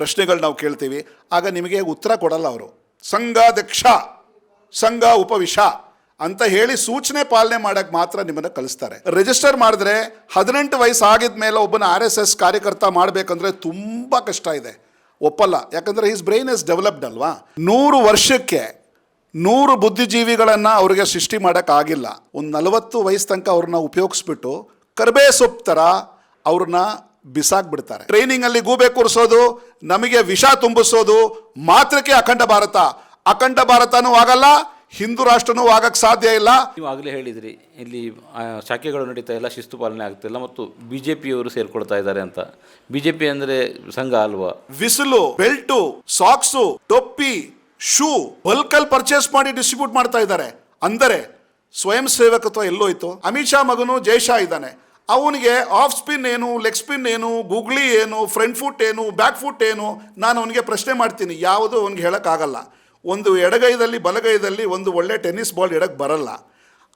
ಪ್ರಶ್ನೆಗಳು ನಾವು ಕೇಳ್ತೀವಿ. ಆಗ ನಿಮಗೆ ಉತ್ತರ ಕೊಡಲ್ಲ ಅವರು. ಸಂಘಾಧ್ಯಕ್ಷ, ಸಂಘ ಉಪವಿಷ ಅಂತ ಹೇಳಿ ಸೂಚನೆ ಪಾಲನೆ ಮಾಡೋಕ್ಕೆ ಮಾತ್ರ ನಿಮ್ಮನ್ನು ಕಳಿಸ್ತಾರೆ. ರಿಜಿಸ್ಟರ್ ಮಾಡಿದ್ರೆ ಹದಿನೆಂಟು ವಯಸ್ಸು ಆಗಿದ ಮೇಲೆ ಒಬ್ಬನ ಆರ್ ಎಸ್ ಎಸ್ ಕಾರ್ಯಕರ್ತ ಮಾಡಬೇಕಂದ್ರೆ ತುಂಬ ಕಷ್ಟ ಇದೆ. ಒಪ್ಪಲ್ಲ. ಯಾಕಂದರೆ ಹಿಸ್ ಬ್ರೈನ್ ಇಸ್ ಡೆವಲಪ್ಡ್ ಅಲ್ವಾ? ನೂರು ವರ್ಷಕ್ಕೆ ನೂರು ಬುದ್ಧಿಜೀವಿಗಳನ್ನು ಅವರಿಗೆ ಸೃಷ್ಟಿ ಮಾಡೋಕ್ಕಾಗಿಲ್ಲ ಒಂದು ನಲವತ್ತು ವಯಸ್ಸು ತನಕ ಅವ್ರನ್ನ ಉಪಯೋಗಿಸ್ಬಿಟ್ಟು ಕರ್ಬೇ ಸೊಪ್ಪು ಥರ ಅವ್ರನ್ನ ಬಿಸಾಕ್ಬಿಡ್ತಾರೆ. ಟ್ರೈನಿಂಗ್ ಅಲ್ಲಿ ಗೂಬೆ ಕೂರಿಸೋದು ನಮಗೆ ವಿಷ ತುಂಬಿಸೋದು ಮಾತ್ರಕ್ಕೆ ಅಖಂಡ ಭಾರತ. ಅಖಂಡ ಭಾರತನೂ ಆಗಲ್ಲ ಹಿಂದೂ ರಾಷ್ಟ್ರನೂ ಆಗಕ್ಕೆ ಸಾಧ್ಯ ಇಲ್ಲ. ನೀವು ಆಗಲೇ ಹೇಳಿದ್ರಿ ಇಲ್ಲಿ ಆ, ಶಾಖೆಗಳು ನಡೀತಾ ಇಲ್ಲ ಶಿಸ್ತು ಪಾಲನೆ ಆಗ್ತಿಲ್ಲ ಮತ್ತು ಬಿ ಜೆ ಪಿಯವರು ಸೇರ್ಕೊಳ್ತಾ ಇದ್ದಾರೆ ಅಂತ. ಬಿ ಜೆ ಪಿ ಅಂದರೆ ಸಂಘ ಅಲ್ವಾ? ವಿಸಿಲು ಬೆಲ್ಟು ಸಾಕ್ಸು ಟೊಪ್ಪಿ ಶೂ ಬಲ್ಕಲ್ಲಿ ಪರ್ಚೇಸ್ ಮಾಡಿ ಡಿಸ್ಟ್ರಿಬ್ಯೂಟ್ ಮಾಡ್ತಾ ಇದ್ದಾರೆ. ಅಂದರೆ ಸ್ವಯಂ ಸೇವಕತ್ವ ಎಲ್ಲೋಯ್ತು. ಅಮಿತ್ ಶಾ ಮಗನು ಜೈಶಾ ಇದ್ದಾನೆ. ಅವನಿಗೆ ಆಫ್ ಸ್ಪಿನ್ ಏನು ಲೆಗ್ ಸ್ಪಿನ್ ಏನು ಗೂಗ್ಲಿ ಏನು ಫ್ರಂಟ್ ಫುಟ್ ಏನು ಬ್ಯಾಕ್ ಫುಟ್ ಏನು, ನಾನು ಅವನಿಗೆ ಪ್ರಶ್ನೆ ಮಾಡ್ತೀನಿ. ಯಾವುದು ಅವನಿಗೆ ಹೇಳೋಕ್ಕಾಗಲ್ಲ. ಒಂದು ಎಡಗೈದಲ್ಲಿ, ಬಲಗೈದಲ್ಲಿ ಒಂದು ಒಳ್ಳೆ ಟೆನ್ನಿಸ್ ಬಾಲ್ ಇಡಕ್ಕೆ ಬರಲ್ಲ.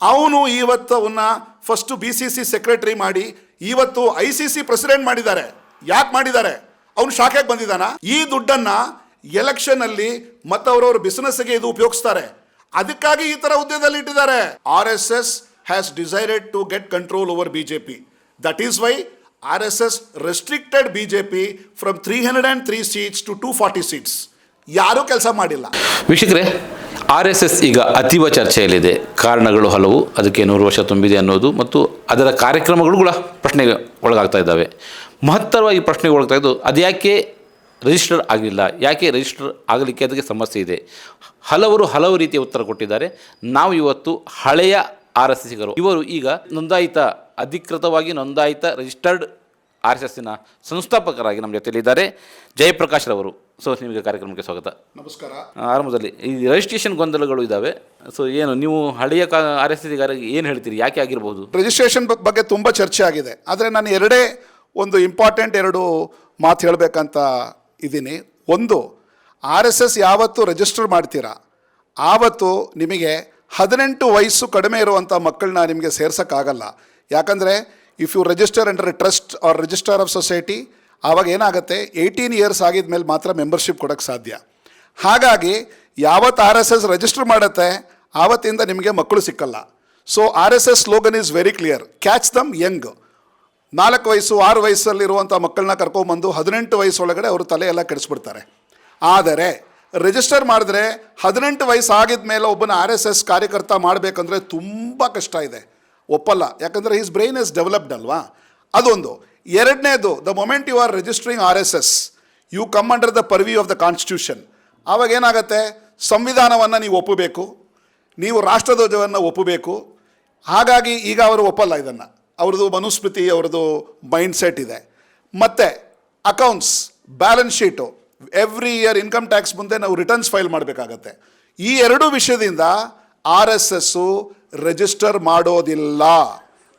ಅವನು ಇವತ್ತು ಅವನ್ನ first B C C secretary ಮಾಡಿ, ಇವತ್ತು ಐ ಸಿ ಸಿ ಪ್ರೆಸಿಡೆಂಟ್ ಮಾಡಿದ್ದಾರೆ. ಯಾಕೆ ಮಾಡಿದ್ದಾರೆ? ಅವನು ಶಾಖೆಗೆ ಬಂದಿದ್ದಾನ? ಈ ದುಡ್ಡನ್ನು ಎಲೆಕ್ಷನಲ್ಲಿ ಅಲ್ಲಿ ಬಿಸ್ನೆಸ್ಗೆ ಇದು ಉಪಯೋಗಿಸ್ತಾರೆ. ಅದಕ್ಕಾಗಿ ಈ ಥರ ಹುದ್ದೆದಲ್ಲಿ ಇಟ್ಟಿದ್ದಾರೆ. R S S has decided to get control over BJP R S S restricted BJP from three hundred seats. Two forty seats ಯಾರೂ ಕೆಲಸ ಮಾಡಿಲ್ಲ. ವೀಕ್ಷಕರೇ ಆರ್ ಎಸ್ ಎಸ್ ಈಗ ಅತೀವ ಚರ್ಚೆಯಲ್ಲಿದೆ. ಕಾರಣಗಳು ಹಲವು, ಅದಕ್ಕೆ ನೂರು ವರ್ಷ ತುಂಬಿದೆ ಅನ್ನೋದು ಮತ್ತು ಅದರ ಕಾರ್ಯಕ್ರಮಗಳು ಕೂಡ ಪ್ರಶ್ನೆಗೆ ಒಳಗಾಗ್ತಾ ಇದ್ದಾವೆ. ಮಹತ್ತರವಾಗಿ ಪ್ರಶ್ನೆಗೆ ಒಳಗ್ತಾ ಇದ್ದು, ಅದ್ಯಾಕೆ ರಿಜಿಸ್ಟರ್ ಆಗಲಿಲ್ಲ ಯಾಕೆ ರಿಜಿಸ್ಟರ್ ಆಗಲಿಕ್ಕೆ ಅದಕ್ಕೆ ಸಮಸ್ಯೆ ಇದೆ? ಹಲವರು ಹಲವು ರೀತಿಯ ಉತ್ತರ ಕೊಟ್ಟಿದ್ದಾರೆ. ನಾವು ಇವತ್ತು ಹಳೆಯ ಆರ್ ಎಸ್ ಎಸ್ಸಿಗರು ಇವರು ಈಗ ನೋಂದಾಯಿತ ಅಧಿಕೃತವಾಗಿ ನೋಂದಾಯಿತ ರಿಜಿಸ್ಟರ್ಡ್ ಆರ್ ಎಸ್ ಎಸ್ಸಿನ ಸಂಸ್ಥಾಪಕರಾಗಿ ನಮ್ಮ ಜೊತೆಯಲ್ಲಿದ್ದಾರೆ. ಜಯಪ್ರಕಾಶ್ ರವರು. ಸೊ ನಿಮಗೆ ಕಾರ್ಯಕ್ರಮಕ್ಕೆ ಸ್ವಾಗತ. ನಮಸ್ಕಾರ. ಆರಂಭದಲ್ಲಿ ಈ ರಿಜಿಸ್ಟ್ರೇಷನ್ ಗೊಂದಲಗಳು ಇದ್ದಾವೆ ಸೊ ಏನು ನೀವು ಹಳೆಯ ಕಾ ಆರ್ ಎಸ್ ಏನು ಹೇಳ್ತೀರಿ? ಯಾಕೆ ಆಗಿರಬಹುದು ರಿಜಿಸ್ಟ್ರೇಷನ್ ಬಗ್ಗೆ ತುಂಬ ಚರ್ಚೆ ಆಗಿದೆ. ಆದರೆ ನಾನು ಎರಡೇ ಒಂದು ಇಂಪಾರ್ಟೆಂಟ್ ಎರಡು ಮಾತು ಹೇಳಬೇಕಂತ ಇದ್ದೀನಿ. ಒಂದು ಆರ್ ಎಸ್ ಎಸ್ ಯಾವತ್ತು ರಿಜಿಸ್ಟರ್ ಮಾಡ್ತೀರಾ? ಆವತ್ತು ನಿಮಗೆ ಹದಿನೆಂಟು ವಯಸ್ಸು ಕಡಿಮೆ ಇರುವಂಥ ಮಕ್ಕಳನ್ನ ನಿಮಗೆ ಸೇರ್ಸೋಕ್ಕಾಗಲ್ಲ. ಯಾಕಂದರೆ if you register under trust or register of society ಆವಾಗ ಏನಾಗುತ್ತೆ? ಏಯ್ಟೀನ್ ಇಯರ್ಸ್ ಆಗಿದ ಮೇಲೆ ಮಾತ್ರ ಮೆಂಬರ್ಶಿಪ್ ಕೊಡೋಕ್ಕೆ ಸಾಧ್ಯ. ಹಾಗಾಗಿ ಯಾವತ್ತು ಆರ್ ಎಸ್ ಎಸ್ ರಿಜಿಸ್ಟರ್ ಮಾಡುತ್ತೆ, ಆವತ್ತಿಂದ ನಿಮಗೆ ಮಕ್ಕಳು ಸಿಕ್ಕಲ್ಲ. So R S S slogan is very clear catch them young ನಾಲ್ಕು ವಯಸ್ಸು, ಆರು ವಯಸ್ಸಲ್ಲಿರುವಂಥ ಮಕ್ಕಳನ್ನ ಕರ್ಕೊಂಬಂದು ಹದಿನೆಂಟು ವಯಸ್ಸೊಳಗಡೆ ಅವರು ತಲೆ ಎಲ್ಲ ಕೆಡಿಸ್ಬಿಡ್ತಾರೆ. ಆದರೆ ರಿಜಿಸ್ಟರ್ ಮಾಡಿದ್ರೆ ಹದಿನೆಂಟು ವಯಸ್ಸು ಆಗಿದ ಮೇಲೆ ಒಬ್ಬನ ಆರ್ ಎಸ್ ಎಸ್ ಕಾರ್ಯಕರ್ತ ಮಾಡಬೇಕಂದ್ರೆ ತುಂಬ ಕಷ್ಟ ಇದೆ. ಒಪ್ಪಲ್ಲ. ಯಾಕಂದರೆ ಹಿಸ್ ಬ್ರೈನ್ ಇಸ್ ಡೆವಲಪ್ಡ್ ಅಲ್ವಾ? ಅದೊಂದು. ಎರಡನೇದು the moment you are registering R S S you come under the purview of the constitution ಆವಾಗ ಏನಾಗುತ್ತೆ? ಸಂವಿಧಾನವನ್ನು ನೀವು ಒಪ್ಪಬೇಕು. ನೀವು ರಾಷ್ಟ್ರಧ್ವಜವನ್ನು ಒಪ್ಪಬೇಕು. ಹಾಗಾಗಿ ಈಗ ಅವರು ಒಪ್ಪಲ್ಲ ಇದನ್ನು. ಅವ್ರದ್ದು ಮನುಸ್ಮೃತಿ ಅವ್ರದ್ದು ಮೈಂಡ್ ಸೆಟ್ ಇದೆ. ಮತ್ತು accounts balance sheet every year income tax ಮುಂದೆ ನಾವು ರಿಟರ್ನ್ಸ್ ಫೈಲ್ ಮಾಡಬೇಕಾಗತ್ತೆ. ಈ ಎರಡು ವಿಷಯದಿಂದ ಆರ್ ಎಸ್ ಎಸ್ಸು ರಿಜಿಸ್ಟರ್ ಮಾಡೋದಿಲ್ಲ.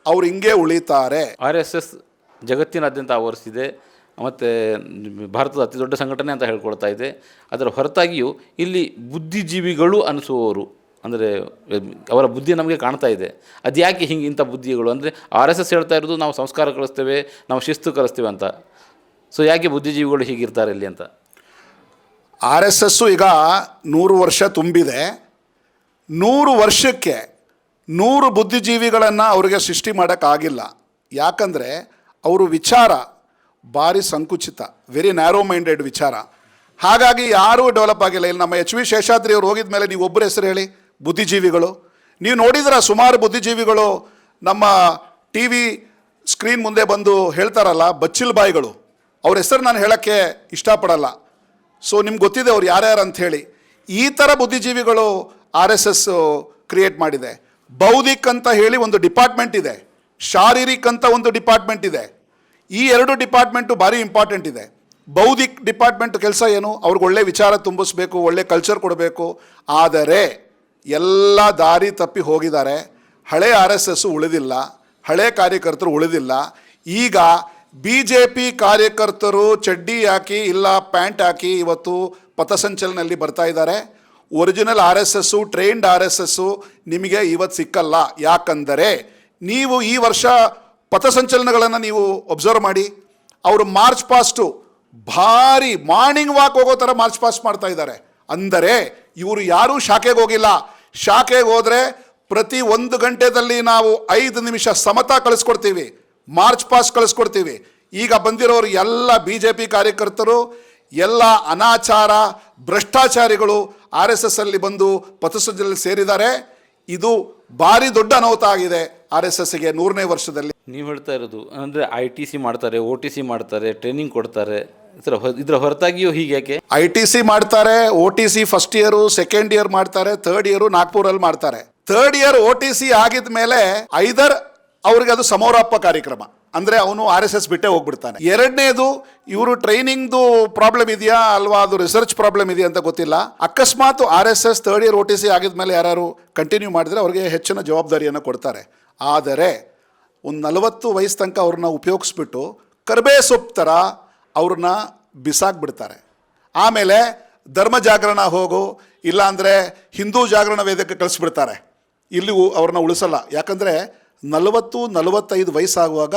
ಅವ್ರು ಹಿಂಗೆ ಉಳಿತಾರೆ. ಆರ್ ಎಸ್ ಎಸ್ ಜಗತ್ತಿನಾದ್ಯಂತ ಆವರಿಸಿದೆ. ಮತ್ತು ಭಾರತದ ಅತಿ ದೊಡ್ಡ ಸಂಘಟನೆ ಅಂತ ಹೇಳ್ಕೊಳ್ತಾ ಇದೆ. ಅದರ ಹೊರತಾಗಿಯೂ ಇಲ್ಲಿ ಬುದ್ಧಿಜೀವಿಗಳು ಅನಿಸುವವರು. ಅಂದರೆ ಅವರ ಬುದ್ಧಿ ನಮಗೆ ಕಾಣ್ತಾ ಇದೆ. ಅದು ಯಾಕೆ ಹಿಂಗೆ ಇಂಥ ಬುದ್ಧಿಗಳು? ಅಂದರೆ ಆರ್ ಎಸ್ ಎಸ್ ಹೇಳ್ತಾ ಇರೋದು ನಾವು ಸಂಸ್ಕಾರ ಕಲಿಸ್ತೇವೆ ನಾವು ಶಿಸ್ತು ಕಲಿಸ್ತೇವೆ ಅಂತ. ಸೊ ಯಾಕೆ ಬುದ್ಧಿಜೀವಿಗಳು ಹೀಗಿರ್ತಾರೆ ಇಲ್ಲಿ ಅಂತ? ಆರ್ ಎಸ್ ಎಸ್ಸು ಈಗ ನೂರು ವರ್ಷ ತುಂಬಿದೆ. ನೂರು ವರ್ಷಕ್ಕೆ ನೂರು ಬುದ್ಧಿಜೀವಿಗಳನ್ನು ಅವರಿಗೆ ಸೃಷ್ಟಿ ಮಾಡೋಕ್ಕಾಗಿಲ್ಲ. ಯಾಕಂದರೆ ಅವರು ವಿಚಾರ ಭಾರಿ ಸಂಕುಚಿತ ವೆರಿ ನ್ಯಾರೋ ಮೈಂಡೆಡ್ ವಿಚಾರ. ಹಾಗಾಗಿ ಯಾರೂ ಡೆವಲಪ್ ಆಗಿಲ್ಲ. ಇಲ್ಲಿ ನಮ್ಮ ಎಚ್ ವಿ ಶೇಷಾದ್ರಿ ಅವ್ರು ಹೋಗಿದ ಮೇಲೆ ನೀವು ಒಬ್ಬರ ಹೆಸರು ಹೇಳಿ, ಬುದ್ಧಿಜೀವಿಗಳು. ನೀವು ನೋಡಿದ್ರ ಸುಮಾರು ಬುದ್ಧಿಜೀವಿಗಳು ನಮ್ಮ ಟಿ ವಿ ಸ್ಕ್ರೀನ್ ಮುಂದೆ ಬಂದು ಹೇಳ್ತಾರಲ್ಲ ಬಚ್ಚಿಲ್ ಬಾಯಿಗಳು ಅವ್ರ ಹೆಸರು ನಾನು ಹೇಳೋಕ್ಕೆ ಇಷ್ಟಪಡಲ್ಲ. ಸೊ ನಿಮ್ಗೆ ಗೊತ್ತಿದೆ ಅವ್ರು ಯಾರ್ಯಾರು ಹೇಳಿ. ಈ ಥರ ಬುದ್ಧಿಜೀವಿಗಳು ಆರ್ ಎಸ್ ಎಸ್ ಕ್ರಿಯೇಟ್ ಮಾಡಿದೆ. ಬೌದ್ಧಿಕ್ ಅಂತ ಹೇಳಿ ಒಂದು ಡಿಪಾರ್ಟ್ಮೆಂಟ್ ಇದೆ, ಶಾರೀರಿಕ್ ಅಂತ ಒಂದು ಡಿಪಾರ್ಟ್ಮೆಂಟ್ ಇದೆ. ಈ ಎರಡು ಡಿಪಾರ್ಟ್ಮೆಂಟು ಭಾರಿ ಇಂಪಾರ್ಟೆಂಟ್ ಇದೆ. ಬೌದ್ಧಿಕ್ ಡಿಪಾರ್ಟ್ಮೆಂಟ್ ಕೆಲಸ ಏನು? ಅವ್ರಿಗೆ ಒಳ್ಳೆ ವಿಚಾರ ತುಂಬಿಸ್ಬೇಕು, ಒಳ್ಳೆ ಕಲ್ಚರ್ ಕೊಡಬೇಕು. ಆದರೆ ಎಲ್ಲ ದಾರಿ ತಪ್ಪಿ ಹೋಗಿದ್ದಾರೆ. ಹಳೆ ಆರ್ ಎಸ್ ಎಸ್ ಉಳಿದಿಲ್ಲ, ಹಳೆ ಕಾರ್ಯಕರ್ತರು ಉಳಿದಿಲ್ಲ. ಈಗ ಬಿ ಜೆ ಪಿ ಕಾರ್ಯಕರ್ತರು ಚಡ್ಡಿ ಹಾಕಿ ಇಲ್ಲ ಪ್ಯಾಂಟ್ ಹಾಕಿ ಇವತ್ತು ಪಥಸಂಚಲನಲ್ಲಿ ಬರ್ತಾ ಇದ್ದಾರೆ. Original R S S trained R S S ನಿಮಗೆ ಇವತ್ತು ಸಿಕ್ಕಲ್ಲ. ಯಾಕಂದರೆ ನೀವು ಈ ವರ್ಷ ಪಥಸಂಚಲನಗಳನ್ನು ನೀವು ಒಬ್ಸರ್ವ್ ಮಾಡಿ, ಅವರು ಮಾರ್ಚ್ ಪಾಸ್ಟು ಭಾರಿ ಮಾರ್ನಿಂಗ್ ವಾಕ್ ಹೋಗೋ ಥರ ಮಾರ್ಚ್ ಪಾಸ್ಟ್ ಮಾಡ್ತಾ ಇದ್ದಾರೆ. ಅಂದರೆ ಇವರು ಯಾರೂ ಶಾಖೆಗೆ ಹೋಗಿಲ್ಲ. ಶಾಖೆಗೆ ಹೋದರೆ ಪ್ರತಿ ಒಂದು ಗಂಟೆದಲ್ಲಿ ನಾವು ಐದು ನಿಮಿಷ ಸಮತ ಕಳಿಸ್ಕೊಡ್ತೀವಿ. ಮಾರ್ಚ್ ಪಾಸ್ಟ್ ಕಳಿಸ್ಕೊಡ್ತೀವಿ. ಈಗ ಬಂದಿರೋರು ಎಲ್ಲ ಬಿ ಜೆ ಪಿ ಕಾರ್ಯಕರ್ತರು, ಎಲ್ಲ ಅನಾಚಾರ, ಭ್ರಷ್ಟಾಚಾರಿಗಳು ಆರ್ ಎಸ್ ಎಸ್ ಅಲ್ಲಿ ಬಂದು ಪಥಸಜ್ಜಲ್ಲಿ ಸೇರಿದ್ದಾರೆ. ಇದು ಭಾರಿ ದೊಡ್ಡ ಅನಾಹುತ ಆಗಿದೆ ಆರ್ ಎಸ್ ಎಸ್ಗೆ ನೂರನೇ ವರ್ಷದಲ್ಲಿ. ನೀವು ಹೇಳ್ತಾ ಇರೋದು ಅಂದರೆ ಐ ಟಿ ಸಿ ಮಾಡ್ತಾರೆ ಓ ಟಿ ಸಿ ಮಾಡ್ತಾರೆ ಟ್ರೈನಿಂಗ್ ಕೊಡ್ತಾರೆ ಇದರ ಇದರ ಹೊರತಾಗಿಯೂ ಹೀಗೆ ಯಾಕೆ? ಐ ಟಿ ಸಿ ಮಾಡ್ತಾರೆ O T C first year second year ಮಾಡ್ತಾರೆ ಥರ್ಡ್ ಇಯರು ನಾಗ್ಪುರಲ್ಲಿ ಮಾಡ್ತಾರೆ. Third year O T C ಆಗಿದ ಮೇಲೆ ಐದರ್ ಅವ್ರಿಗೆ ಅದು ಸಮಾರೋಪ ಕಾರ್ಯಕ್ರಮ. ಅಂದ್ರೆ ಅವನು ಆರ್ ಎಸ್ ಎಸ್ ಬಿಟ್ಟೇ ಹೋಗ್ಬಿಡ್ತಾನೆ. ಎರಡನೇದು ಇವರು ಟ್ರೈನಿಂಗ್ದು ಪ್ರಾಬ್ಲಮ್ ಇದೆಯಾ ಅಲ್ವಾ ಅದು ರಿಸರ್ಚ್ ಪ್ರಾಬ್ಲಮ್ ಇದೆಯಾ ಅಂತ ಗೊತ್ತಿಲ್ಲ. ಅಕಸ್ಮಾತ್ R S S third year O T C ಆಗಿದ್ಮೇಲೆ ಯಾರು ಕಂಟಿನ್ಯೂ ಮಾಡಿದ್ರೆ ಅವರಿಗೆ ಹೆಚ್ಚಿನ ಜವಾಬ್ದಾರಿಯನ್ನು ಕೊಡ್ತಾರೆ. ಆದರೆ ಒಂದು ನಲವತ್ತು ವಯಸ್ಸು ತನಕ ಅವ್ರನ್ನ ಉಪಯೋಗಿಸ್ಬಿಟ್ಟು ಕರ್ಬೇ ಸೊಪ್ಪು ಥರ ಅವ್ರನ್ನ ಬಿಸಾಕ್ಬಿಡ್ತಾರೆ. ಆಮೇಲೆ ಧರ್ಮ ಜಾಗರಣ ಹೋಗು, ಇಲ್ಲಾಂದರೆ ಹಿಂದೂ ಜಾಗರಣ ವೇದಕ್ಕೆ ಕಳಿಸ್ಬಿಡ್ತಾರೆ. ಇಲ್ಲಿಗೂ ಅವ್ರನ್ನ ಉಳಿಸಲ್ಲ. ಯಾಕಂದರೆ ನಲವತ್ತು, ನಲವತ್ತೈದು ವಯಸ್ಸಾಗುವಾಗ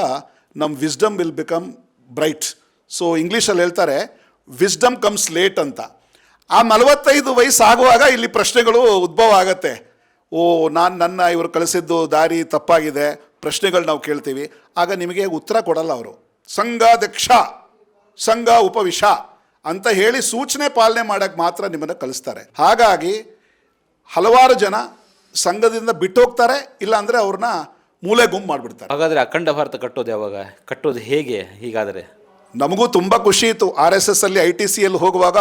ನಮ್ಮ wisdom will become bright so ಇಂಗ್ಲೀಷಲ್ಲಿ ಹೇಳ್ತಾರೆ ವಿಸ್ಡಮ್ ಕಮ್ಸ್ ಲೇಟ್ ಅಂತ. ಆ ನಲವತ್ತೈದು ವಯಸ್ಸಾಗುವಾಗ ಇಲ್ಲಿ ಪ್ರಶ್ನೆಗಳು ಉದ್ಭವ ಆಗತ್ತೆ. ಓ, ನಾನು ನನ್ನ ಇವರು ಕಳಿಸಿದ್ದು ದಾರಿ ತಪ್ಪಾಗಿದೆ, ಪ್ರಶ್ನೆಗಳು ನಾವು ಕೇಳ್ತೀವಿ. ಆಗ ನಿಮಗೆ ಉತ್ತರ ಕೊಡಲ್ಲ ಅವರು. ಸಂಘಾಧ್ಯಕ್ಷ, ಸಂಘ ಉಪವಿಷ ಅಂತ ಹೇಳಿ ಸೂಚನೆ ಪಾಲನೆ ಮಾಡೋಕ್ಕೆ ಮಾತ್ರ ನಿಮ್ಮನ್ನು ಕಳಿಸ್ತಾರೆ. ಹಾಗಾಗಿ ಹಲವಾರು ಜನ ಸಂಘದಿಂದ ಬಿಟ್ಟು ಹೋಗ್ತಾರೆ ಇಲ್ಲಾಂದರೆ ಅವ್ರನ್ನ ಮೂಲೆ ಗುಂಪು ಮಾಡಿಬಿಡ್ತಾರೆ. ಹಾಗಾದರೆ ಅಖಂಡ ಭಾರತ ಕಟ್ಟೋದು ಯಾವಾಗ? ಕಟ್ಟೋದು ಹೇಗೆ ಹೀಗಾದರೆ? ನಮಗೂ ತುಂಬ ಖುಷಿ ಇತ್ತು. ಆರ್ ಎಸ್ ಎಸ್ ಅಲ್ಲಿ ಐ ಟಿ ಸಿಯಲ್ಲಿ ಹೋಗುವಾಗ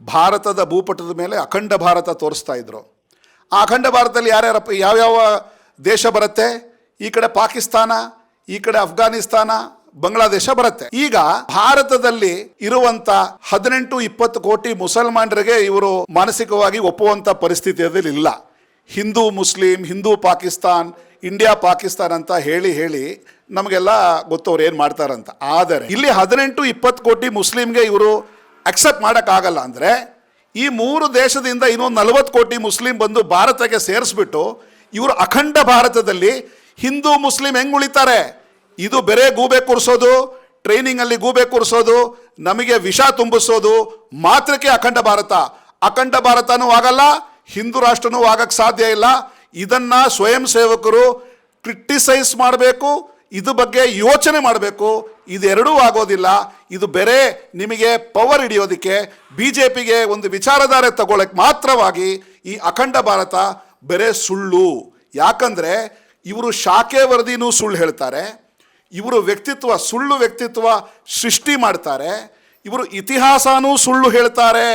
ಭಾರತದ ಭೂಪಟದ ಮೇಲೆ ಅಖಂಡ ಭಾರತ ತೋರಿಸ್ತಾ ಇದ್ರು. ಆ ಅಖಂಡ ಭಾರತದಲ್ಲಿ ಯಾರ್ಯಾರಪ್ಪ ಯಾವ್ಯಾವ ದೇಶ ಬರುತ್ತೆ? ಈ ಕಡೆ ಪಾಕಿಸ್ತಾನ ಈ ಕಡೆ ಅಫ್ಘಾನಿಸ್ತಾನ ಬಾಂಗ್ಲಾದೇಶ ಬರುತ್ತೆ. ಈಗ ಭಾರತದಲ್ಲಿ ಇರುವಂತ ಹದಿನೆಂಟು ಇಪ್ಪತ್ತು ಕೋಟಿ ಮುಸಲ್ಮಾನರಿಗೆ ಇವರು ಮಾನಸಿಕವಾಗಿ ಒಪ್ಪುವಂತ ಪರಿಸ್ಥಿತಿಯಲ್ಲಿ ಇಲ್ಲ. ಹಿಂದೂ ಮುಸ್ಲಿಂ ಹಿಂದೂ ಪಾಕಿಸ್ತಾನ್ ಇಂಡಿಯಾ, ಪಾಕಿಸ್ತಾನ್ ಅಂತ ಹೇಳಿ ಹೇಳಿ ನಮಗೆಲ್ಲ ಗೊತ್ತವ್ರು ಏನು ಮಾಡ್ತಾರಂತ. ಆದರೆ ಇಲ್ಲಿ ಹದಿನೆಂಟು, ಇಪ್ಪತ್ತು ಕೋಟಿ ಮುಸ್ಲಿಮ್ಗೆ ಇವರು ಅಕ್ಸೆಪ್ಟ್ ಮಾಡೋಕ್ಕಾಗಲ್ಲ ಅಂದರೆ ಈ ಮೂರು ದೇಶದಿಂದ ಇನ್ನೊಂದು ನಲವತ್ತು ಕೋಟಿ ಮುಸ್ಲಿಂ ಬಂದು ಭಾರತಕ್ಕೆ ಸೇರಿಸ್ಬಿಟ್ಟು ಇವರು ಅಖಂಡ ಭಾರತದಲ್ಲಿ ಹಿಂದೂ ಮುಸ್ಲಿಂ ಹೆಂಗೆ ಉಳಿತಾರೆ? ಇದು ಬೇರೆ ಗೂಬೆ ಕೂರಿಸೋದು ಟ್ರೈನಿಂಗಲ್ಲಿ ಗೂಬೆ ಕೂರಿಸೋದು, ನಮಗೆ ವಿಷ ತುಂಬಿಸೋದು, ಮಾತ್ರಕ್ಕೆ ಅಖಂಡ ಭಾರತ. ಅಖಂಡ ಭಾರತನೂ ಆಗಲ್ಲ, ಹಿಂದೂ ರಾಷ್ಟ್ರನೂ ಆಗಕ್ಕೆ ಸಾಧ್ಯ ಇಲ್ಲ. ಇದನ್ನ ಸ್ವಯಂ ಸೇವಕರು ಕ್ರಿಟಿಸೈಸ್ ಮಾಡಬೇಕು, ಇದು ಬಗ್ಗೆ ಯೋಚನೆ ಮಾಡಬೇಕು. ಇದೆರಡೂ ಆಗೋದಿಲ್ಲ. ಇದು ಬೇರೆ ನಿಮಗೆ ಪವರ್ ಹಿಡಿಯೋದಕ್ಕೆ ಬಿ ಜೆ ಪಿಗೆ ಒಂದು ವಿಚಾರಧಾರೆ ತಗೊಳ್ಳಕ್ಕೆ ಮಾತ್ರವಾಗಿ ಈ ಅಖಂಡ ಭಾರತ ಬೇರೆ ಸುಳ್ಳು. ಯಾಕಂದರೆ ಇವರು ಶಾಖೆ ವರದಿನೂ ಸುಳ್ಳು ಹೇಳ್ತಾರೆ. ಇವರು ವ್ಯಕ್ತಿತ್ವ, ಸುಳ್ಳು ವ್ಯಕ್ತಿತ್ವ ಸೃಷ್ಟಿ ಮಾಡ್ತಾರೆ. ಇವರು ಇತಿಹಾಸನೂ ಸುಳ್ಳು ಹೇಳ್ತಾರೆ.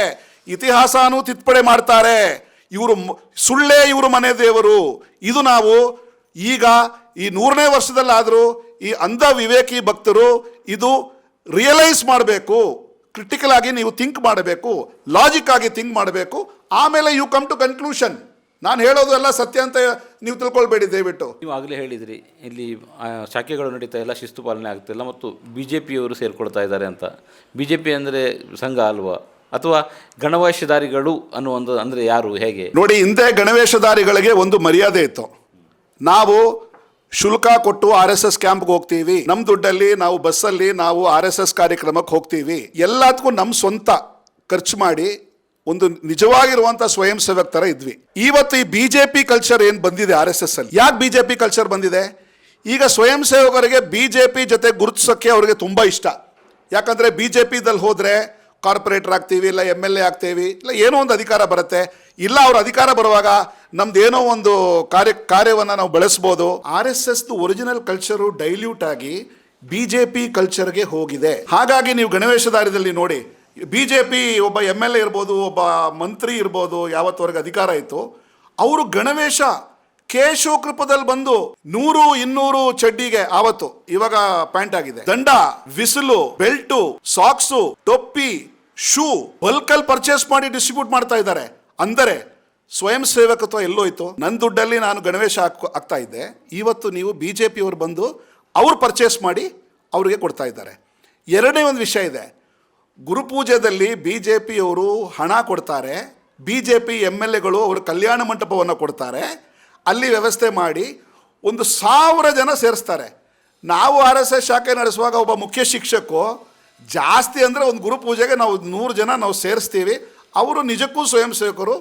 ಇತಿಹಾಸನೂ ತಿದ್ದುಪಡಿ ಮಾಡ್ತಾರೆ. ಇವರು ಸುಳ್ಳೇ ಇವರು ಮನೆ ದೇವರು. ಇದು ನಾವು ಈಗ ಈ ನೂರನೇ ವರ್ಷದಲ್ಲಾದರೂ ಈ ಅಂಧ ವಿವೇಕಿ ಭಕ್ತರು ಇದು ರಿಯಲೈಸ್ ಮಾಡಬೇಕು. ಕ್ರಿಟಿಕಲ್ ಆಗಿ ನೀವು ಥಿಂಕ್ ಮಾಡಬೇಕು. ಲಾಜಿಕ್ ಆಗಿ ಥಿಂಕ್ ಮಾಡಬೇಕು. ಆಮೇಲೆ ಯು ಕಮ್ ಟು ಕನ್ಕ್ಲೂಷನ್ ನಾನು ಹೇಳೋದು ಎಲ್ಲ ಸತ್ಯ ಅಂತ ನೀವು ತಿಳ್ಕೊಳ್ಬೇಡಿ ದಯವಿಟ್ಟು. ನೀವು ಆಗಲೇ ಹೇಳಿದ್ರಿ, ಇಲ್ಲಿ ಶಾಖೆಗಳು ನಡೀತಾ ಇಲ್ಲ, ಶಿಸ್ತು ಪಾಲನೆ ಆಗ್ತಿಲ್ಲ, ಮತ್ತು ಬಿ ಜೆ ಪಿಯವರು ಸೇರಿಕೊಳ್ತಾ ಇದ್ದಾರೆ ಅಂತ. ಬಿ ಜೆ ಪಿ ಅಂದರೆ ಸಂಘ ಅಲ್ವಾ? ಅಥವಾ ಗಣವೇಷಧಾರಿಗಳು ಅನ್ನುವಂಥ ಅಂದರೆ ಯಾರು, ಹೇಗೆ? ನೋಡಿ, ಹಿಂದೆ ಗಣವೇಷಧಾರಿಗಳಿಗೆ ಒಂದು ಮರ್ಯಾದೆ ಇತ್ತು. ನಾವು ಶುಲ್ಕ ಕೊಟ್ಟು ಆರ್ ಎಸ್ ಎಸ್ ಕ್ಯಾಂಪ್ಗೆ ಹೋಗ್ತೀವಿ. ನಮ್ಮ ದುಡ್ಡಲ್ಲಿ ನಾವು ಬಸ್ಸಲ್ಲಿ ನಾವು ಆರ್ ಎಸ್ ಎಸ್ ಕಾರ್ಯಕ್ರಮಕ್ಕೆ ಹೋಗ್ತೀವಿ. ಎಲ್ಲದಕ್ಕೂ ನಮ್ಮ ಸ್ವಂತ ಖರ್ಚು ಮಾಡಿ ಒಂದು ನಿಜವಾಗಿರುವಂಥ ಸ್ವಯಂ ಸೇವಕ ಥರ ಇದ್ವಿ. ಇವತ್ತು ಈ ಬಿಜೆಪಿ ಕಲ್ಚರ್ ಏನು ಬಂದಿದೆ ಆರ್ ಎಸ್ ಎಸ್ ಅಲ್ಲಿ? ಯಾಕೆ ಬಿಜೆಪಿ ಕಲ್ಚರ್ ಬಂದಿದೆ? ಈಗ ಸ್ವಯಂ ಸೇವಕರಿಗೆ ಬಿಜೆಪಿ ಜೊತೆ ಗುರುತಿಸೋಕ್ಕೆ ಅವರಿಗೆ ತುಂಬಾ ಇಷ್ಟ. ಯಾಕಂದ್ರೆ ಬಿಜೆಪಿ ದಲ್ಲಿ ಹೋದ್ರೆ ಕಾರ್ಪೊರೇಟರ್ ಆಗ್ತೀವಿ, ಇಲ್ಲ ಎಂ ಎಲ್ ಎ ಆಗ್ತೀವಿ, ಇಲ್ಲ ಏನೋ ಒಂದು ಅಧಿಕಾರ ಬರುತ್ತೆ. ಇಲ್ಲ ಅವ್ರ ಅಧಿಕಾರ ಬರುವಾಗ ನಮ್ದು ಏನೋ ಒಂದು ಕಾರ್ಯ, ಕಾರ್ಯವನ್ನು ನಾವು ಬಳಸ್ಬೋದು. ಆರ್ ಎಸ್ ಎಸ್ದು ಒರಿಜಿನಲ್ ಕಲ್ಚರು ಡೈಲ್ಯೂಟ್ ಆಗಿ ಬಿ ಜೆ ಪಿ ಕಲ್ಚರ್ಗೆ ಹೋಗಿದೆ. ಹಾಗಾಗಿ ನೀವು ಗಣವೇಶಧಾರದಲ್ಲಿ ನೋಡಿ ಬಿ ಜೆ ಪಿ ಒಬ್ಬ ಎಂ ಎಲ್ ಎ ಇರ್ಬೋದು, ಒಬ್ಬ ಮಂತ್ರಿ ಇರ್ಬೋದು, ಯಾವತ್ತವರೆಗೆ ಅಧಿಕಾರ ಇತ್ತು. ಅವರು ಗಣವೇಶ ಕೇಶು ಕೃಪದಲ್ಲಿ ಬಂದು ನೂರು, ಇನ್ನೂರು ಚಡ್ಡಿಗೆ ಆವತ್ತು ಇವಾಗ ಪ್ಯಾಂಟ್ ಆಗಿದೆ. ದಂಡ, ವಿಸಿಲು, ಬೆಲ್ಟು, ಸಾಕ್ಸು, ಟೊಪ್ಪಿ ಶೂ ಬಲ್ಕಲ್ಲಿ ಪರ್ಚೇಸ್ ಮಾಡಿ ಡಿಸ್ಟ್ರಿಬ್ಯೂಟ್ ಮಾಡ್ತಾ ಇದ್ದಾರೆ. ಅಂದರೆ, ಸ್ವಯಂ ಸೇವಕತ್ವ ಎಲ್ಲೋಯ್ತು ನನ್ನ ದುಡ್ಡಲ್ಲಿ ನಾನು ಗಣವೇಶ ಹಾಕ್ ಆಗ್ತಾ ಇದ್ದೆ. ಇವತ್ತು ನೀವು ಬಿ ಜೆ ಪಿಯವರು ಬಂದು ಅವ್ರು ಪರ್ಚೇಸ್ ಮಾಡಿ ಅವರಿಗೆ ಕೊಡ್ತಾ ಇದ್ದಾರೆ. ಎರಡನೇ ಒಂದು ವಿಷಯ ಇದೆ. ಗುರುಪೂಜೆಯಲ್ಲಿ ಬಿ ಜೆ ಪಿಯವರು ಹಣ ಕೊಡ್ತಾರೆ. B J P M L ಎಗಳು ಅವರು ಕಲ್ಯಾಣ ಮಂಟಪವನ್ನು ಕೊಡ್ತಾರೆ. ಅಲ್ಲಿ ವ್ಯವಸ್ಥೆ ಮಾಡಿ ಒಂದು ಸಾವಿರ ಜನ ಸೇರಿಸ್ತಾರೆ. ನಾವು ಆರ್ ಎಸ್ ಎಸ್ ಶಾಖೆ ನಡೆಸುವಾಗ ಒಬ್ಬ ಮುಖ್ಯ ಶಿಕ್ಷಕು ಜಾಸ್ತಿ ಅಂದರೆ ಒಂದು ಗುರು ಪೂಜೆಗೆ ನಾವು ನೂರು ಜನ ನಾವು ಸೇರಿಸ್ತೀವಿ. ಅವರು ನಿಜಕ್ಕೂ ಸ್ವಯಂ ಸೇವಕರು.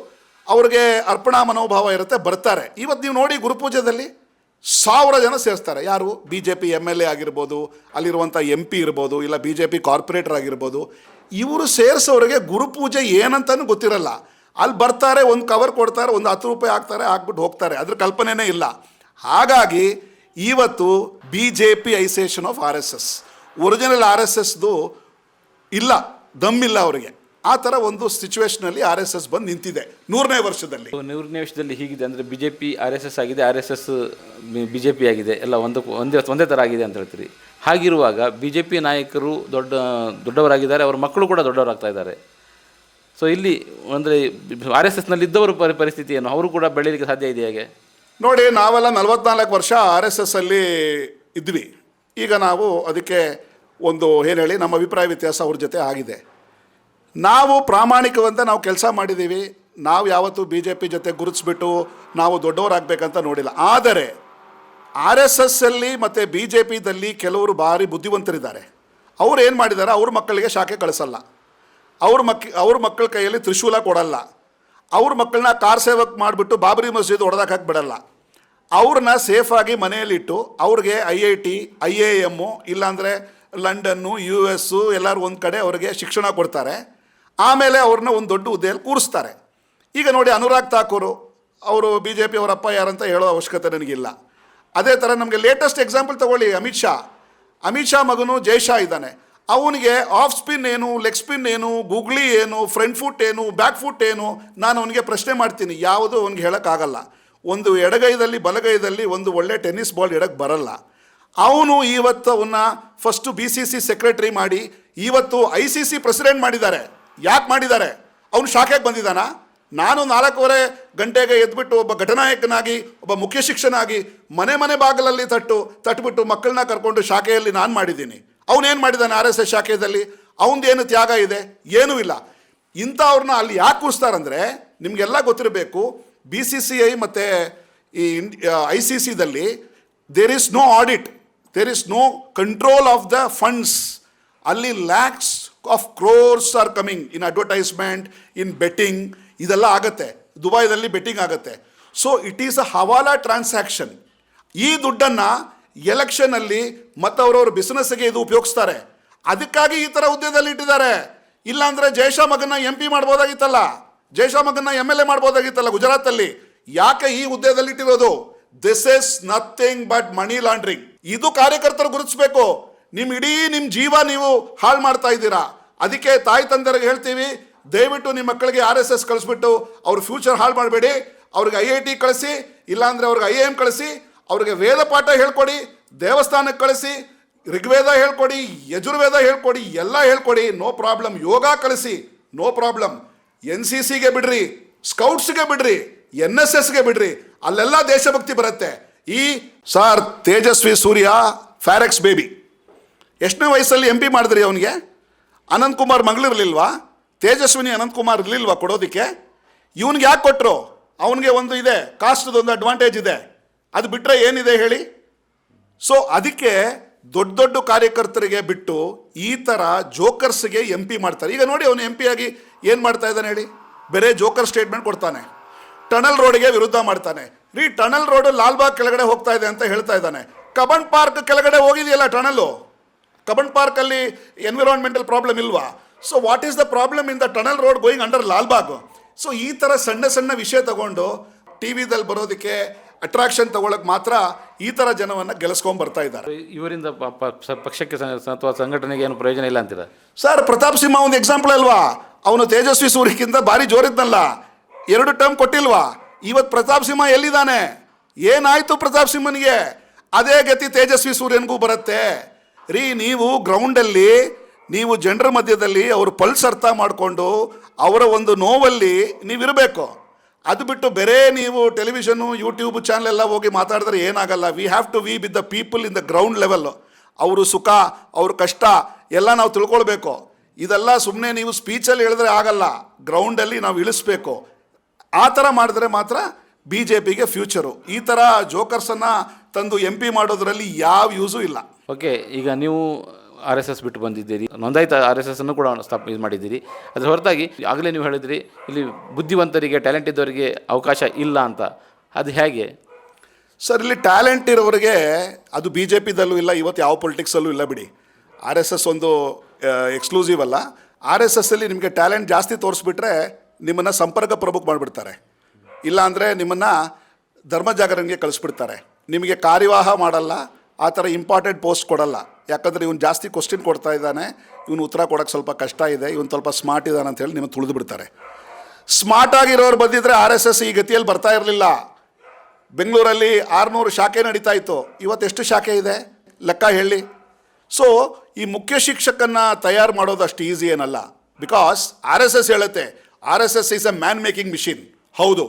ಅವ್ರಿಗೆ ಅರ್ಪಣಾ ಮನೋಭಾವ ಇರುತ್ತೆ, ಬರ್ತಾರೆ. ಇವತ್ತು ನೀವು ನೋಡಿ ಗುರುಪೂಜೆದಲ್ಲಿ ಸಾವಿರ ಜನ ಸೇರಿಸ್ತಾರೆ. ಯಾರು? B J P M L A ಆಗಿರ್ಬೋದು ಅಲ್ಲಿರುವಂಥ ಎಂ ಪಿ ಇರ್ಬೋದು, ಇಲ್ಲ ಬಿ ಜೆ ಪಿ ಕಾರ್ಪೊರೇಟರ್ ಆಗಿರ್ಬೋದು. ಇವರು ಸೇರಿಸೋರಿಗೆ ಗುರುಪೂಜೆ ಏನಂತಲೂ ಗೊತ್ತಿರಲ್ಲ. ಅಲ್ಲಿ ಬರ್ತಾರೆ, ಒಂದು ಕವರ್ ಕೊಡ್ತಾರೆ, ಒಂದು ಹತ್ತು ರೂಪಾಯಿ ಹಾಕ್ತಾರೆ, ಹಾಕ್ಬಿಟ್ಟು ಹೋಗ್ತಾರೆ. ಅದ್ರ ಕಲ್ಪನೆನೇ ಇಲ್ಲ. ಹಾಗಾಗಿ, ಇವತ್ತು B J P isation of R S S original R S ಎಸ್ದು ಇಲ್ಲ ದಮ್ಮಿಲ್ಲ ಅವರಿಗೆ. ಆ ಥರ ಒಂದು ಸಿಚುವೇಶನಲ್ಲಿ ಆರ್ ಎಸ್ ಎಸ್ ಬಂದು ನಿಂತಿದೆ ನೂರನೇ ವರ್ಷದಲ್ಲಿ. ನೂರನೇ ವರ್ಷದಲ್ಲಿ ಹೀಗಿದೆ ಅಂದರೆ B J P R S S ಆಗಿದೆ R S S B J P ಆಗಿದೆ ಎಲ್ಲ ಒಂದು ಒಂದೇ ಒಂದೇ ಥರ ಆಗಿದೆ ಅಂತ ಹೇಳ್ತೀರಿ. ಹಾಗಿರುವಾಗ ಬಿ ಜೆ ಪಿ ನಾಯಕರು ದೊಡ್ಡ ದೊಡ್ಡವರಾಗಿದ್ದಾರೆ ಅವ್ರ ಮಕ್ಕಳು ಕೂಡ ದೊಡ್ಡವರಾಗ್ತಾ ಇದ್ದಾರೆ. ಸೊ ಇಲ್ಲಿ ಅಂದರೆ ಆರ್ ಎಸ್ ಎಸ್ನಲ್ಲಿ ಇದ್ದವರು ಪರಿ ಪರಿಸ್ಥಿತಿ ಏನು? ಅವರು ಕೂಡ ಬೆಳೀಲಿಕ್ಕೆ ಸಾಧ್ಯ ಇದೆ ಹೇಗೆ? ನೋಡಿ ನಾವೆಲ್ಲ ನಲವತ್ನಾಲ್ಕು ವರ್ಷ ಆರ್ ಎಸ್ ಎಸ್ ಅಲ್ಲಿ ಇದ್ವಿ. ಈಗ ನಾವು ಅದಕ್ಕೆ ಒಂದು ಏನು ಹೇಳಿ, ನಮ್ಮ ಅಭಿಪ್ರಾಯ ವ್ಯತ್ಯಾಸ ಅವ್ರ ಜೊತೆ ಆಗಿದೆ. ನಾವು ಪ್ರಾಮಾಣಿಕವಂತ ನಾವು ಕೆಲಸ ಮಾಡಿದ್ದೀವಿ ನಾವು ಯಾವತ್ತೂ ಬಿ ಜೆ ಪಿ ಜೊತೆ ಗುರುತಿಸ್ಬಿಟ್ಟು ನಾವು ದೊಡ್ಡವರಾಗಬೇಕಂತ ನೋಡಿಲ್ಲ. ಆದರೆ ಆರ್ ಎಸ್ ಎಸ್ ಅಲ್ಲಿ ಮತ್ತು ಬಿ ಜೆ ಪಿದಲ್ಲಿ ಕೆಲವರು ಭಾರಿ ಬುದ್ಧಿವಂತರಿದ್ದಾರೆ. ಅವ್ರು ಏನು ಮಾಡಿದ್ದಾರೆ ಅವ್ರ ಮಕ್ಕಳಿಗೆ ಶಾಖೆ ಕಳಿಸಲ್ಲ. ಅವ್ರ ಮಕ್, ಅವ್ರ ಮಕ್ಕಳ ಕೈಯಲ್ಲಿ ತ್ರಿಶೂಲ ಕೊಡಲ್ಲ. ಅವ್ರ ಮಕ್ಕಳನ್ನ ಕಾರ್ ಸೇವಕ್ ಮಾಡಿಬಿಟ್ಟು ಬಾಬರಿ ಮಸೀದ್ ಹೊಡೆದಕ್ಕೆ ಹಾಕ್ಬಿಡಲ್ಲ. ಅವ್ರನ್ನ ಸೇಫಾಗಿ ಮನೆಯಲ್ಲಿಟ್ಟು ಅವ್ರಿಗೆ I I T I A M ಇಲ್ಲಾಂದರೆ ಲಂಡನ್ನು ಯು ಎಸ್ಸು ಎಲ್ಲರೂ ಒಂದು ಕಡೆ ಅವ್ರಿಗೆ ಶಿಕ್ಷಣ ಕೊಡ್ತಾರೆ. ಆಮೇಲೆ ಅವ್ರನ್ನ ಒಂದು ದೊಡ್ಡ ಹುದ್ದೆಯಲ್ಲಿ ಕೂರಿಸ್ತಾರೆ. ಈಗ ನೋಡಿ ಅನುರಾಗ್ ಥಾಕೂರು ಅವರು ಬಿ ಜೆ ಅಪ್ಪ ಯಾರಂತ ಹೇಳೋ ಅವಶ್ಯಕತೆ ನನಗಿಲ್ಲ. ಅದೇ ಥರ ನಮಗೆ ಲೇಟೆಸ್ಟ್ ಎಕ್ಸಾಂಪಲ್ ತಗೊಳ್ಳಿ ಅಮಿತ್ ಶಾ. ಅಮಿತ್ ಶಾ ಮಗನು ಜೈ ಶಾ ಇದ್ದಾನೆ. ಅವನಿಗೆ ಆಫ್ ಸ್ಪಿನ್ ಏನು ಲೆಗ್ ಸ್ಪಿನ್ ಏನು ಗೂಗ್ಲಿ ಏನು ಫ್ರಂಟ್ ಫುಟ್ ಏನು ಬ್ಯಾಕ್ ಫುಟ್ ಏನು, ನಾನು ಅವನಿಗೆ ಪ್ರಶ್ನೆ ಮಾಡ್ತೀನಿ. ಯಾವುದು ಅವನಿಗೆ ಹೇಳೋಕ್ಕಾಗಲ್ಲ. ಒಂದು ಎಡಗೈದಲ್ಲಿ ಬಲಗೈದಲ್ಲಿ ಒಂದು ಒಳ್ಳೆ ಟೆನ್ನಿಸ್ ಬಾಲ್ ಇಡಕ್ಕೆ ಬರಲ್ಲ. ಅವನು ಇವತ್ತು ಅವನ್ನ first B C C secretary ಮಾಡಿ ಇವತ್ತು ಐ ಸಿ ಸಿ ಪ್ರೆಸಿಡೆಂಟ್ ಮಾಡಿದ್ದಾರೆ. ಯಾಕೆ ಮಾಡಿದ್ದಾರೆ? ಅವನು ಶಾಖೆಗೆ ಬಂದಿದ್ದಾನ? ನಾನು ನಾಲ್ಕೂವರೆ ಗಂಟೆಗೆ ಎದ್ಬಿಟ್ಟು ಒಬ್ಬ ಘಟನಾಯಕನಾಗಿ, ಒಬ್ಬ ಮುಖ್ಯ ಶಿಕ್ಷನಾಗಿ ಮನೆ ಮನೆ ಬಾಗಿಲಲ್ಲಿ ತಟ್ಟು, ತಟ್ಬಿಟ್ಟು ಮಕ್ಕಳನ್ನ ಕರ್ಕೊಂಡು ಶಾಖೆಯಲ್ಲಿ ನಾನು ಮಾಡಿದ್ದೀನಿ. ಅವನೇನು ಮಾಡಿದ್ದಾನೆ ಆರ್ ಎಸ್ ಎಸ್ ಶಾಖೆಯಲ್ಲಿ? ಅವನದೇನು ತ್ಯಾಗ ಇದೆ? ಏನೂ ಇಲ್ಲ. ಇಂಥವ್ರನ್ನ ಅಲ್ಲಿ ಯಾಕೆ ಕೂರಿಸ್ತಾರಂದರೆ, ನಿಮಗೆಲ್ಲ ಗೊತ್ತಿರಬೇಕು ಬಿ ಸಿ ಸಿ ಐ ಮತ್ತು ಈ I C ಸಿದಲ್ಲಿ there is no audit there is no control of the funds ಅಲ್ಲಿ lakhs of crores are coming in advertisement in betting ಇದೆಲ್ಲ ಆಗುತ್ತೆ. ದುಬೈದಲ್ಲಿ ಬೆಟ್ಟಿಂಗ್ ಆಗತ್ತೆ. So it is a hawala transaction ಈ ದುಡ್ಡನ್ನು ಎಲೆಕ್ಷನಲ್ಲಿ ಮತ್ತವ್ರವ್ರ ಬಿಸ್ನೆಸ್ಗೆ ಇದು ಉಪಯೋಗಿಸ್ತಾರೆ. ಅದಕ್ಕಾಗಿ ಈ ಥರ ಹುದ್ದೆದಲ್ಲಿ ಇಟ್ಟಿದ್ದಾರೆ. ಇಲ್ಲಾಂದರೆ ಜಯಶಾ ಮಗನ ಎಂ ಪಿ ಮಾಡ್ಬೋದಾಗಿತ್ತಲ್ಲ. ಜಯಶಾ ಮಗನ್ನ ಎಂ ಎಲ್ ಎ ಮಾಡ್ಬೋದಾಗಿತ್ತಲ್ಲ ಗುಜರಾತಲ್ಲಿ. ಯಾಕೆ ಈ ಹುದ್ದೆದಲ್ಲಿ ಇಟ್ಟಿರೋದು? This is nothing but money laundering ಇದು ಕಾರ್ಯಕರ್ತರು ಗುರುತಿಸಬೇಕು. ನಿಮ್ ಇಡೀ ನಿಮ್ ಜೀವ ನೀವು ಹಾಳು ಮಾಡ್ತಾ ಇದ್ದೀರಾ. ಅದಕ್ಕೆ ತಾಯಿ ತಂದೆರಿಗೆ ಹೇಳ್ತೀವಿ, ದಯವಿಟ್ಟು ನಿಮ್ಮ ಮಕ್ಕಳಿಗೆ ಆರ್ ಎಸ್ ಎಸ್ ಕಳಿಸ್ಬಿಟ್ಟು ಅವ್ರ ಫ್ಯೂಚರ್ ಹಾಳು ಮಾಡಬೇಡಿ. ಅವ್ರಿಗೆ ಐ ಐ ಟಿ ಕಳಿಸಿ, ಇಲ್ಲಾಂದ್ರೆ ಅವ್ರಿಗೆ ಐ ಎಂ ಕಳಿಸಿ, ಅವ್ರಿಗೆ ವೇದ ಪಾಠ ಹೇಳ್ಕೊಡಿ, ದೇವಸ್ಥಾನಕ್ಕೆ ಕಳಿಸಿ, ಋಗ್ವೇದ ಹೇಳ್ಕೊಡಿ, ಯಜುರ್ವೇದ ಹೇಳ್ಕೊಡಿ, ಎಲ್ಲ ಹೇಳ್ಕೊಡಿ. ನೋ ಪ್ರಾಬ್ಲಮ್ ಯೋಗ ಕಳಿಸಿ. ನೋ ಪ್ರಾಬ್ಲಮ್ ಎನ್ ಸಿ ಸಿಗೆ ಬಿಡ್ರಿ, ಸ್ಕೌಟ್ಸ್ಗೆ ಬಿಡ್ರಿ, ಎನ್ ಎಸ್ ಎಸ್ಗೆ ಬಿಡ್ರಿ, ಅಲ್ಲೆಲ್ಲ ದೇಶಭಕ್ತಿ ಬರುತ್ತೆ. ಈ sir Tejasvi Surya, Farex baby. ಎಷ್ಟನೇ ವಯಸ್ಸಲ್ಲಿ ಎಂ ಪಿ ಮಾಡಿದ್ರಿ ಅವನಿಗೆ? ಅನಂತಕುಮಾರ್ ಕುಮಾರ್ ಮಗಳಿರ್ಲಿಲ್ವಾ ತೇಜಸ್ವಿನಿ ಅನಂತಕುಮಾರ್ ಇರಲಿಲ್ವಾ ಕೊಡೋದಕ್ಕೆ? ಇವನಿಗೆ ಯಾಕೆ ಕೊಟ್ಟರು ಅವನಿಗೆ ಒಂದು ಇದೆ, ಕಾಸ್ಟ್ದೊಂದು ಅಡ್ವಾಂಟೇಜ್ ಇದೆ. ಅದು ಬಿಟ್ಟರೆ ಏನಿದೆ ಹೇಳಿ? ಸೊ ಅದಕ್ಕೆ ದೊಡ್ಡ ದೊಡ್ಡ ಕಾರ್ಯಕರ್ತರಿಗೆ ಬಿಟ್ಟು ಈ ಥರ ಜೋಕರ್ಸ್ಗೆ ಎಂ ಪಿ ಮಾಡ್ತಾರೆ. ಈಗ ನೋಡಿ, ಅವನು ಎಂ ಪಿ ಆಗಿ ಏನು ಮಾಡ್ತಾ ಇದ್ದಾನೆ ಹೇಳಿ? ಬೇರೆ ಜೋಕರ್ ಸ್ಟೇಟ್ಮೆಂಟ್ ಕೊಡ್ತಾನೆ. ಟನಲ್ ರೋಡ್ಗೆ ವಿರುದ್ಧ ಮಾಡ್ತಾನೆ. ರೀ, ಟನಲ್ ರೋಡ್ ಲಾಲ್ಬಾಗ್ ಕೆಳಗಡೆ ಹೋಗ್ತಾ ಇದೆ ಅಂತ ಹೇಳ್ತಾ ಇದ್ದಾನೆ. ಕಬನ್ ಪಾರ್ಕ್ ಕೆಳಗಡೆ ಹೋಗಿದೆಯಲ್ಲ ಟನಲ್ಲು? ಕಬನ್ ಪಾರ್ಕಲ್ಲಿ ಎನ್ವಿರಾನ್ಮೆಂಟಲ್ ಪ್ರಾಬ್ಲಮ್ ಇಲ್ವಾ? So what is the problem in the tunnel road going under Lalbagh so ಈ ಥರ ಸಣ್ಣ ಸಣ್ಣ ವಿಷಯ ತಗೊಂಡು ಟಿ ವಿದಲ್ಲಿ ಬರೋದಕ್ಕೆ ಅಟ್ರಾಕ್ಷನ್ ತಗೊಳಕ್ಕೆ ಮಾತ್ರ ಈ ಥರ ಜನವನ್ನು ಗೆಲ್ಸ್ಕೊಂಡು ಬರ್ತಾ ಇದ್ದಾರೆ. ಇವರಿಂದ ಪ- ಪ- ಸ- ಪಕ್ಷಕ್ಕೆ ಸ- ಅಥವಾ ಸಂಘಟನೆಗೆ ಏನು ಪ್ರಯೋಜನ ಇಲ್ಲ ಅಂತೀರಾ? ಸರ್ ಪ್ರತಾಪ್ ಸಿಂಹ ಒಂದು ಎಕ್ಸಾಂಪಲ್ ಅಲ್ವಾ? ಅವನು ತೇಜಸ್ವಿ ಸೂರ್ಯಕ್ಕಿಂತ ಭಾರಿ ಜೋರಿದ್ನಲ್ಲ. ಎರಡು ಟರ್ಮ್ ಕೊಟ್ಟಿಲ್ವಾ? ಇವತ್ತು ಪ್ರತಾಪ್ ಸಿಂಹ ಎಲ್ಲಿದ್ದಾನೆ? ಏನಾಯ್ತು ಪ್ರತಾಪ್ ಸಿಂಹನಿಗೆ? ಅದೇ ಗತಿ ತೇಜಸ್ವಿ ಸೂರ್ಯನಿಗೂ ಬರುತ್ತೆ. ರೀ ನೀವು ಗ್ರೌಂಡಲ್ಲಿ ನೀವು ಜನರ ಮಧ್ಯದಲ್ಲಿ ಅವರು ಪಲ್ಸ್ ಅರ್ಥ ಮಾಡಿಕೊಂಡು ಅವರ ಒಂದು ನೋವಲ್ಲಿ ನೀವಿರಬೇಕು. ಅದು ಬಿಟ್ಟು ಬೇರೆ ನೀವು ಟೆಲಿವಿಷನು ಯೂಟ್ಯೂಬ್ ಚಾನಲ್ ಎಲ್ಲ ಹೋಗಿ ಮಾತಾಡಿದ್ರೆ ಏನಾಗಲ್ಲ. We have to we with the people in the ground level ಅವರು ಸುಖ, ಅವ್ರ ಕಷ್ಟ ಎಲ್ಲ ನಾವು ತಿಳ್ಕೊಳ್ಬೇಕು. ಇದೆಲ್ಲ ಸುಮ್ಮನೆ ನೀವು ಸ್ಪೀಚಲ್ಲಿ ಹೇಳಿದ್ರೆ ಆಗಲ್ಲ. ಗ್ರೌಂಡಲ್ಲಿ ನಾವು ಇಳಿಸ್ಬೇಕು. ಆ ಥರ ಮಾಡಿದ್ರೆ ಮಾತ್ರ ಬಿ ಜೆ ಪಿಗೆ ಫ್ಯೂಚರು ಈ ಥರ ಜೋಕರ್ಸನ್ನು ತಂದು ಎಂ ಪಿ ಮಾಡೋದ್ರಲ್ಲಿ ಯಾವ ಯೂಸು ಇಲ್ಲ. ಓಕೆ ಈಗ ನೀವು ಆರ್ ಎಸ್ ಎಸ್ ಬಿಟ್ಟು ಬಂದಿದ್ದೀರಿ. ನೋಂದಾಯಿತ ಆರ್ ಎಸ್ ಎಸ್ ಅನ್ನು ಕೂಡ ಸ್ಥಾಪ, ಇದು ಮಾಡಿದ್ದೀರಿ. ಅದರ ಹೊರತಾಗಿ ಆಗಲೇ ನೀವು ಹೇಳಿದ್ರಿ, ಇಲ್ಲಿ ಬುದ್ಧಿವಂತರಿಗೆ ಟ್ಯಾಲೆಂಟ್ ಇದ್ದವರಿಗೆ ಅವಕಾಶ ಇಲ್ಲ ಅಂತ. ಅದು ಹೇಗೆ? ಸರ್, ಇಲ್ಲಿ ಟ್ಯಾಲೆಂಟ್ ಇರೋರಿಗೆ, ಅದು ಬಿ ಜೆ ಪಿದಲ್ಲೂ ಇಲ್ಲ, ಇವತ್ತು ಯಾವ ಪೊಲಿಟಿಕ್ಸಲ್ಲೂ ಇಲ್ಲ ಬಿಡಿ. ಆರ್ ಎಸ್ ಎಸ್ ಒಂದು ಎಕ್ಸ್ಕ್ಲೂಸಿವ್ ಅಲ್ಲ. ಆರ್ ಎಸ್ ಎಸ್ ಅಲ್ಲಿ ನಿಮಗೆ ಟ್ಯಾಲೆಂಟ್ ಜಾಸ್ತಿ ತೋರಿಸ್ಬಿಟ್ರೆ ನಿಮ್ಮನ್ನು ಸಂಪರ್ಕ ಪ್ರಮುಖ ಮಾಡಿಬಿಡ್ತಾರೆ. ಇಲ್ಲ ಅಂದರೆ ನಿಮ್ಮನ್ನು ಧರ್ಮ ಜಾಗರಣೆಗೆ ಕಳಿಸ್ಬಿಡ್ತಾರೆ. ನಿಮಗೆ ಕಾರ್ಯವಾಹ ಮಾಡಲ್ಲ ಆ ಥರ ಇಂಪಾರ್ಟೆಂಟ್ ಪೋಸ್ಟ್ ಕೊಡಲ್ಲ. ಯಾಕಂದರೆ ಇವನು ಜಾಸ್ತಿ ಕ್ವಶನ್ ಕೊಡ್ತಾ ಇದ್ದಾನೆ, ಇವನು ಉತ್ತರ ಕೊಡೋಕ್ಕೆ ಸ್ವಲ್ಪ ಕಷ್ಟ ಇದೆ, ಇವನು ಸ್ವಲ್ಪ ಸ್ಮಾರ್ಟ್ ಇದ್ದಾನೆ ಅಂತ ಹೇಳಿ ನಿಮಗೆ ತುಳಿದು ಬಿಡ್ತಾರೆ. ಸ್ಮಾರ್ಟ್ ಆಗಿರೋರು ಬಂದಿದ್ರೆ ಆರ್ ಎಸ್ ಎಸ್ ಈ ಗತಿಯಲ್ಲಿ ಬರ್ತಾ ಇರಲಿಲ್ಲ. ಬೆಂಗಳೂರಲ್ಲಿ ಆರುನೂರು ಶಾಖೆ ನಡೀತಾ ಇತ್ತು. ಇವತ್ತೆಷ್ಟು ಶಾಖೆ ಇದೆ? ಲೆಕ್ಕ ಹೇಳಿ. ಸೊ ಈ ಮುಖ್ಯ ಶಿಕ್ಷಕನ್ನು ತಯಾರು ಮಾಡೋದು ಅಷ್ಟು ಈಸಿ ಏನಲ್ಲ. ಬಿಕಾಸ್ ಆರ್ ಎಸ್ ಎಸ್ ಹೇಳುತ್ತೆ R S S is a man making machine ಹೌದು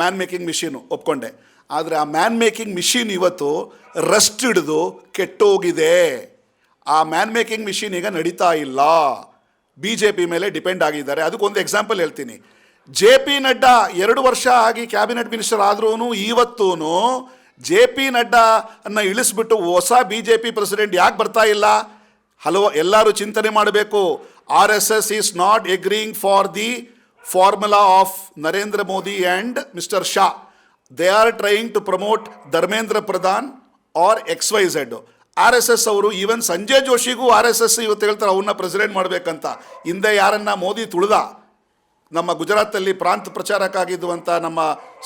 ಮ್ಯಾನ್ ಮೇಕಿಂಗ್ ಮಿಷಿನು ಒಪ್ಕೊಂಡೆ. ಆದರೆ ಆ ಮ್ಯಾನ್ ಮೇಕಿಂಗ್ ಮಿಷಿನ್ ಇವತ್ತು ರಸ್ಟ್ ಹಿಡಿದು ಕೆಟ್ಟೋಗಿದೆ. ಆ ಮ್ಯಾನ್ ಮೇಕಿಂಗ್ ಮಿಷಿನ್ ಈಗ ನಡೀತಾ ಇಲ್ಲ. ಬಿ ಜೆ ಪಿ ಮೇಲೆ ಡಿಪೆಂಡ್ ಆಗಿದ್ದಾರೆ. ಅದಕ್ಕೊಂದು ಎಕ್ಸಾಂಪಲ್ ಹೇಳ್ತೀನಿ. ಜೆ ಪಿ ನಡ್ಡಾ ಎರಡು ವರ್ಷ ಆಗಿ ಕ್ಯಾಬಿನೆಟ್ ಮಿನಿಸ್ಟರ್ ಆದ್ರೂ ಇವತ್ತೂ ಜೆ ಪಿ ಅನ್ನ ಇಳಿಸ್ಬಿಟ್ಟು ಹೊಸ ಬಿ ಜೆ ಪಿ ಪ್ರೆಸಿಡೆಂಟ್ ಯಾಕೆ ಬರ್ತಾ ಇಲ್ಲ? ಹಲವು ಎಲ್ಲರೂ ಚಿಂತನೆ ಮಾಡಬೇಕು. R S S is not agreeing for the formula of Narendra Modi and mister Shah they are trying to promote Dharmendra Pradhan or X Y Z R S S ಅವರು even Sanjay ಜೋಶಿಗೂ R S S ಇವತ್ತು ಹೇಳ್ತಾರೆ ಅವನ್ನ president ಮಾಡಬೇಕಂತ. ಹಿಂದೆ ಯಾರನ್ನ ಮೋದಿ ತುಳಿದ, ನಮ್ಮ ಗುಜರಾತಲ್ಲಿ ಪ್ರಾಂತ ಪ್ರಚಾರಕ್ಕಾಗಿದ್ದುವಂಥ ನಮ್ಮ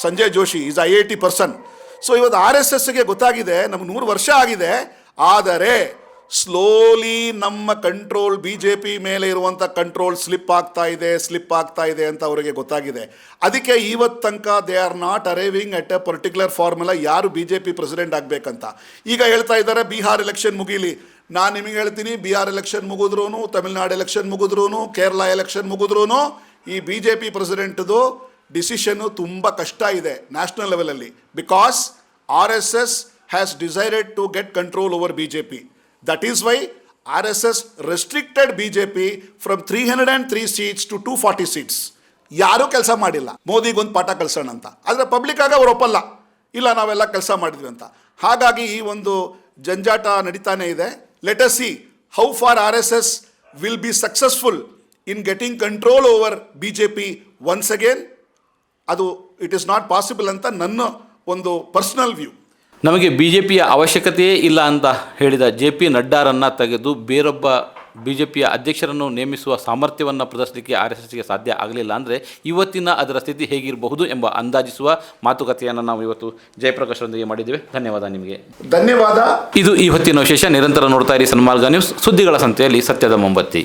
Sanjay Joshi is I I T person so ಇವತ್ತು ಆರ್ ಎಸ್ ಎಸ್ಗೆ ಗೊತ್ತಾಗಿದೆ, ನಮ್ಗೆ ನೂರು ವರ್ಷ ಆಗಿದೆ, ಆದರೆ ಸ್ಲೋಲಿ ನಮ್ಮ ಕಂಟ್ರೋಲ್ ಬಿ ಜೆ ಪಿ ಮೇಲೆ ಇರುವಂಥ ಕಂಟ್ರೋಲ್ ಸ್ಲಿಪ್ ಆಗ್ತಾ ಇದೆ ಸ್ಲಿಪ್ ಆಗ್ತಾ ಇದೆ ಅಂತ ಅವರಿಗೆ ಗೊತ್ತಾಗಿದೆ. ಅದಕ್ಕೆ ಇವತ್ತು ತನಕ they are not arriving at a particular formula ಯಾರು ಬಿ ಜೆ ಪಿ ಪ್ರೆಸಿಡೆಂಟ್ ಆಗಬೇಕಂತ. ಈಗ ಹೇಳ್ತಾ ಇದ್ದಾರೆ ಬಿಹಾರ್ ಎಲೆಕ್ಷನ್ ಮುಗೀಲಿ. ನಾನು ನಿಮಗೆ ಹೇಳ್ತೀನಿ ಬಿಹಾರ್ ಎಲೆಕ್ಷನ್ ಮುಗಿದ್ರೂ ತಮಿಳ್ನಾಡು ಎಲೆಕ್ಷನ್ ಮುಗಿದ್ರೂ ಕೇರಳ ಎಲೆಕ್ಷನ್ ಮುಗಿದ್ರೂ ಈ ಬಿ ಜೆ ಪಿ ಪ್ರೆಸಿಡೆಂಟ್ದು ಡಿಸಿಷನ್ನು ತುಂಬ ಕಷ್ಟ ಇದೆ ನ್ಯಾಷನಲ್ ಲೆವೆಲಲ್ಲಿ because R S S has decided to get control over B J P that is why R S S restricted B J P from three hundred and three seats to two forty seats ಯಾರೂ ಕೆಲಸ ಮಾಡಿಲ್ಲ. ಮೋದಿಗೊಂದು ಪಾಠ ಕಳ್ಸೋಣ ಅಂತ. ಆದರೆ ಪಬ್ಲಿಕ್ಕಾಗ ಅವ್ರು ಒಪ್ಪಲ್ಲ. ಇಲ್ಲ, ನಾವೆಲ್ಲ ಕೆಲಸ ಮಾಡಿದ್ವಿ ಅಂತ. ಹಾಗಾಗಿ ಈ ಒಂದು ಜಂಜಾಟ ನಡೀತಾನೆ ಇದೆ. Let us see how far R S S will be successful in getting control over B J P once again ಅದು ಇಟ್ ಈಸ್ ನಾಟ್ ಪಾಸಿಬಲ್ ಅಂತ ನನ್ನ ಒಂದು ಪರ್ಸ್ನಲ್ ವ್ಯೂ ನಮಗೆ ಬಿ ಜೆ ಪಿಯ ಅವಶ್ಯಕತೆಯೇ ಇಲ್ಲ ಅಂತ ಹೇಳಿದ ಜೆ ಪಿ ನಡ್ಡಾರನ್ನು ತೆಗೆದು ಬೇರೊಬ್ಬ ಬಿ ಜೆ ಪಿಯ ಅಧ್ಯಕ್ಷರನ್ನು ನೇಮಿಸುವ ಸಾಮರ್ಥ್ಯವನ್ನು ಪ್ರದರ್ಶಿಸಲಿಕ್ಕೆ ಆರ್ ಎಸ್ ಎಸ್ಗೆ ಸಾಧ್ಯ ಆಗಲಿಲ್ಲ ಅಂದರೆ ಇವತ್ತಿನ ಅದರ ಸ್ಥಿತಿ ಹೇಗಿರಬಹುದು ಎಂಬ ಅಂದಾಜಿಸುವ ಮಾತುಕತೆಯನ್ನು ನಾವು ಇವತ್ತು ಜಯಪ್ರಕಾಶ್ರೊಂದಿಗೆ ಮಾಡಿದ್ದೇವೆ. ಧನ್ಯವಾದ ನಿಮಗೆ. ಧನ್ಯವಾದ. ಇದು ಇವತ್ತಿನ ವಿಶೇಷ. ನಿರಂತರ ನೋಡ್ತಾ ಇರಿ ಸನ್ಮಾರ್ಗ ನ್ಯೂಸ್ ಸುದ್ದಿಗಳ ಸಂತೆಯಲ್ಲಿ ಸತ್ಯದ ಮೊಂಬತ್ತಿ.